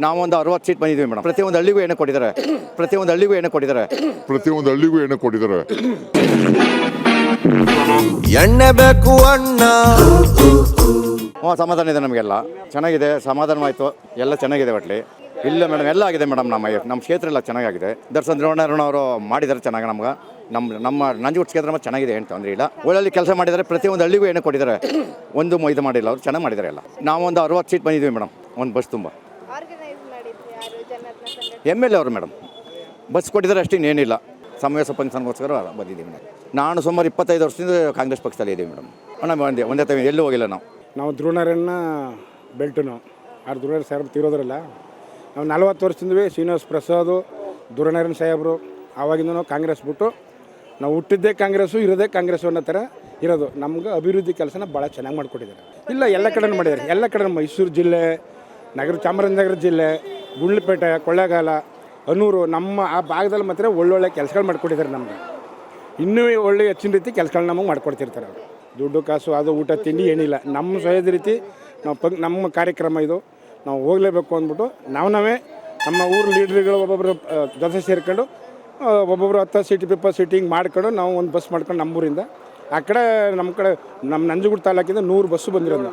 ನಾವೊಂದು ಅರವತ್ತು ಸೀಟ್ ಬಂದಿದ್ವಿ ಮೇಡಮ್. ಪ್ರತಿಯೊಂದು ಹಳ್ಳಿಗೂ ಎಣ್ಣೆ ಕೊಟ್ಟಿದ್ದಾರೆ. ಪ್ರತಿಯೊಂದು ಹಳ್ಳಿಗೂ ಎಣ್ಣೆ ಕೊಟ್ಟಿದ್ದಾರೆ. ಪ್ರತಿಯೊಂದು ಹಳ್ಳಿಗೂ ಎಣ್ಣೆ ಕೊಟ್ಟಿದ್ದಾರೆ. ಎಣ್ಣೆ ಬೇಕು ಅಣ್ಣ. ಹ್ಞೂ ಸಮಾಧಾನ ಇದೆ ನಮಗೆಲ್ಲ. ಚೆನ್ನಾಗಿದೆ ಸಮಾಧಾನವಾಯಿತು. ಎಲ್ಲ ಚೆನ್ನಾಗಿದೆ ಬಟ್ಲಿ ಇಲ್ಲ ಮೇಡಮ್ ಎಲ್ಲ ಆಗಿದೆ ಮೇಡಮ್ ನಮ್ಮ ನಮ್ಮ ಕ್ಷೇತ್ರ ಎಲ್ಲ ಚೆನ್ನಾಗಿದೆ. ದರ್ಶನ್ ದ್ರೋಣರಣ್ಣವರು ಮಾಡಿದ್ದಾರೆ ಚೆನ್ನಾಗಿ ನಮ್ಗೆ. ನಮ್ಮ ನಮ್ಮ ನಂಜುಗುಡ್ ಕ್ಷೇತ್ರ ಮಾತ್ರ ಚೆನ್ನಾಗಿದೆ ಏನು ತೊಂದರೆ ಇಲ್ಲ. ಒಳ್ಳಲ್ಲಿ ಕೆಲಸ ಮಾಡಿದ್ದಾರೆ ಪ್ರತಿಯೊಂದು ಹಳ್ಳಿಗೂ ಎಣ್ಣೆ ಕೊಟ್ಟಿದ್ದಾರೆ. ಒಂದು ಮ- ಇದು ಮಾಡಿಲ್ಲ ಅವರು ಚೆನ್ನಾಗಿ ಮಾಡಿದ್ದಾರೆ ಎಲ್ಲ. ನಾವೊಂದು ಅರವತ್ತು ಸೀಟ್ ಬಂದಿದ್ವಿ ಮೇಡಮ್ ಒಂದು ಬಸ್ ತುಂಬ. ಎಂ ಎಲ್ ಎ ಅವರು ಮೇಡಮ್. ಬಸ್ ಕೊಟ್ಟಿದ್ದಾರೆ ಅಷ್ಟೇ, ಇನ್ನೇನಿಲ್ಲ. ಸಮಾವೇಶ ಫಂಕ್ಷನ್ಗೋಸ್ಕರ ಬಂದಿದ್ದೀವಿ ಮೇಡಮ್. ನಾನು ಸುಮಾರು ಇಪ್ಪತ್ತೈದು ವರ್ಷದಿಂದ ಕಾಂಗ್ರೆಸ್ ಪಕ್ಷದಲ್ಲಿ ಇದ್ದೀವಿ ಮೇಡಮ್. ಅಣ್ಣ, ಒಂದೇ ಒಂದೇ ಟೈಮ್ ಎಲ್ಲೂ ಹೋಗಿಲ್ಲ ನಾವು. ನಾವು ಧ್ರುವನಾರಾಯಣ ಬೆಲ್ಟು ಆ ಧ್ರುವನಾರಾಯಣ ಸಾಹೇಬ್ ತೀರೋದ್ರಲ್ಲ. ನಾವು ನಲ್ವತ್ತು ವರ್ಷದಿಂದ ಶ್ರೀನಿವಾಸ ಪ್ರಸಾದ್ ಧ್ರುವನಾರಾಯಣ ಸಾಹೇಬರು, ಆವಾಗಿಂದ ನಾವು ಕಾಂಗ್ರೆಸ್ ಬಿಟ್ಟು, ನಾವು ಹುಟ್ಟಿದ್ದೇ ಕಾಂಗ್ರೆಸ್ಸು, ಇರೋದೇ ಕಾಂಗ್ರೆಸ್ಸು ಅನ್ನೋ ಥರ ಇರೋದು. ನಮ್ಗೆ ಅಭಿವೃದ್ಧಿ ಕೆಲಸನ ಭಾಳ ಚೆನ್ನಾಗಿ ಮಾಡಿಕೊಟ್ಟಿದ್ದಾರೆ. ಇಲ್ಲ, ಎಲ್ಲ ಕಡೆನೂ ಮಾಡಿದ್ದಾರೆ. ಎಲ್ಲ ಕಡೆ ಮೈಸೂರು ಜಿಲ್ಲೆ, ನಗರ ಚಾಮರಾಜನಗರ ಜಿಲ್ಲೆ ಗುಂಡ್ಲಪೇಟೆ ಕೊಳ್ಳೇಗಾಲ, ಅನೂರು, ನಮ್ಮ ಆ ಭಾಗದಲ್ಲಿ ಮಾತ್ರ ಒಳ್ಳೊಳ್ಳೆ ಕೆಲಸಗಳು ಮಾಡಿಕೊಟ್ಟಿದ್ದಾರೆ ನಮ್ಗೆ. ಇನ್ನೂ ಒಳ್ಳೆ ಹೆಚ್ಚಿನ ರೀತಿ ಕೆಲಸಗಳು ನಮಗೆ ಮಾಡ್ಕೊಡ್ತಿರ್ತಾರೆ ಅವರು. ದುಡ್ಡು, ಕಾಸು, ಅದು ಊಟ, ತಿಂಡಿ ಏನಿಲ್ಲ. ನಮ್ಮ ಸಹಜ ರೀತಿ ನಾವು ಪಂಕ್ ನಮ್ಮ ಕಾರ್ಯಕ್ರಮ ಇದು. ನಾವು ಹೋಗಲೇಬೇಕು ಅಂದ್ಬಿಟ್ಟು ನಾವು ನಾವೇ ನಮ್ಮ ಊರು ಲೀಡ್ರ್ಗಳು ಒಬ್ಬೊಬ್ಬರು ಜೊತೆ ಸೇರ್ಕೊಂಡು ಒಬ್ಬೊಬ್ಬರು ಹತ್ತು ಸೀಟ್ ಪೇಪರ್ ಸೀಟ್ ಹಿಂಗೆ ಮಾಡ್ಕೊಂಡು ನಾವು ಒಂದು ಬಸ್ ಮಾಡ್ಕೊಂಡು ನಮ್ಮೂರಿಂದ. ಆ ಕಡೆ ನಮ್ಮ ಕಡೆ ನಮ್ಮ ನಂಜನಗೂಡು ತಾಲೂಕಿಂದ ನೂರು ಬಸ್ಸು ಬಂದಿರೋದು.